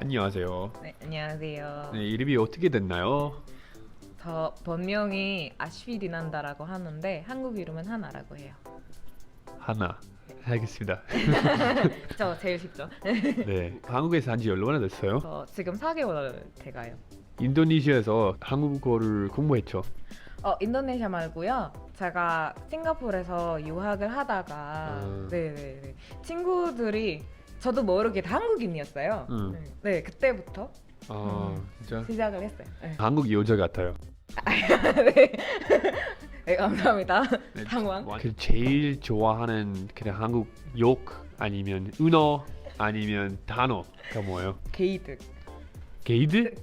안녕하세요. 네, 안녕하세요. 네, 이름이 어떻게 됐나요? 저 본명이 아쉬리난다라고 하는데 한국 이름은 하나라고 해요. 하나. 알겠습니다. 저 제일 쉽죠. 네. 한국에서 산지 얼마나 됐어요? 저 지금 4개월 돼가요. 인도네시아에서 한국어를 공부했죠. 어 인도네시아 말고요. 제가 싱가포르에서 유학을 하다가 아. 네네네 친구들이 저도 모르게 다 한국인이었어요. 음. 네 그때부터 아, 음. 진짜 시작을 했어요. 네, 한국 여자 같아요. 네. 네, 감사합니다. 네, 당황. 그 제일 좋아하는 그냥 한국 욕 아니면 은어 아니면 단어가 뭐예요? 게이득 게이드?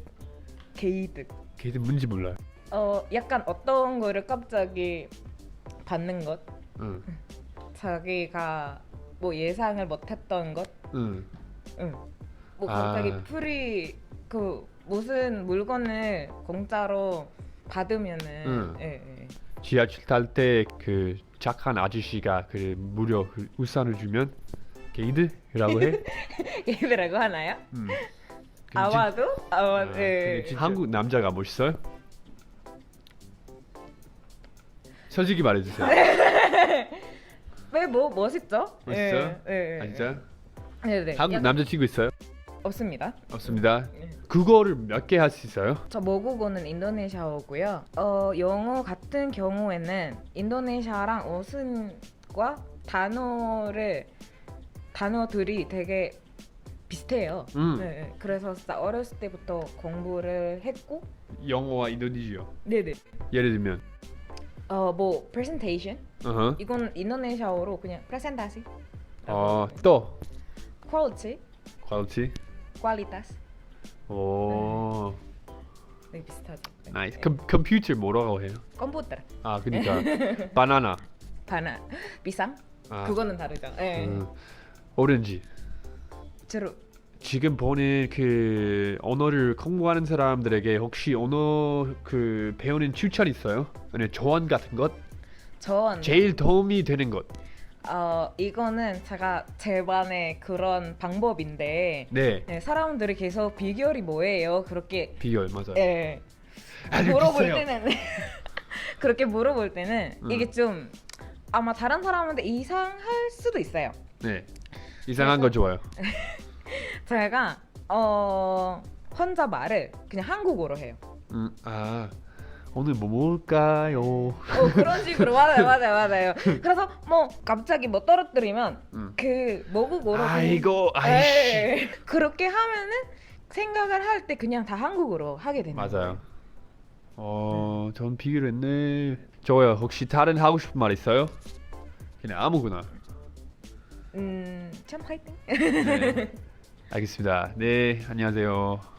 게이득. 게이드 뭔지 몰라요. 어 약간 어떤 거를 갑자기 받는 것 응. 자기가 뭐 예상을 못했던 것 응. 응. 뭐 아. 갑자기 풀이 그 무슨 물건을 공짜로 받으면은 응. 예, 예. 지하철 탈 때 그 착한 아저씨가 그 무료 그 우산을 주면 게이드라고 해? 게이드라고 하나요? 음. 아마도 아마 아, 예. 근데 진짜 한국 남자가 멋있어요? 솔직히 말해주세요. 왜뭐 멋있죠? 멋있어요? 예, 예, 예. 아, 진짜? 네 네. 한국 약간 남자친구 있어요? 없습니다. 없습니다. 예. 그거를 몇개할수 있어요? 저 모국어는 인도네시아어고요. 어 영어 같은 경우에는 인도네시아랑 어순과 단어를 단어들이 되게 비슷해요. 음. 네, 네. 그래서 진짜 어렸을 때부터 공부를 했고, 영어와 인도네시아. 네네. 예를 들면, 어뭐 presentation 어허. 이건 인도네시아어로 그냥 presentasi. 어, 또 quality, quality. qualitas. 오, 네 비슷하죠. 네. 나이스. 컴, 컴퓨터 뭐라고 해요? 컴퓨터, 아, 그러니까 바나나. 바나, 비상. 아, 그거는 다르죠. 네. 음, 오렌지. 주로 지금 보는 그 언어를 공부하는 사람들에게 혹시 언어 그 배우는 추천 있어요? 아니 조언 같은 것? 전 제일 도움이 되는 것. 어 이거는 제가 제 반의 그런 방법인데 네. 네, 사람들이 계속 비결이 뭐예요? 그렇게 비결 맞아요. 예 알려주세요. 물어볼 때는 그렇게 물어볼 때는 음. 이게 좀 아마 다른 사람한테 이상할 수도 있어요. 네. 이상한 거 좋아요. 제가 어 혼자 말을 그냥 한국어로 해요. 음, 아 오늘 뭐 먹을까요? 어 그런 식으로 맞아요, 맞아요, 맞아요. 그래서 뭐 갑자기 뭐 떨어뜨리면 음. 그 모국어로 아이고, 아이씨. 예, 그렇게 하면은 생각을 할 때 그냥 다 한국어로 하게 되는 거예요. 맞아요. 어, 전 비교했네. 저요. 혹시 다른 하고 싶은 말 있어요? 그냥 아무거나. 음, 참 화이팅. 네. 알겠습니다. 네, 안녕하세요.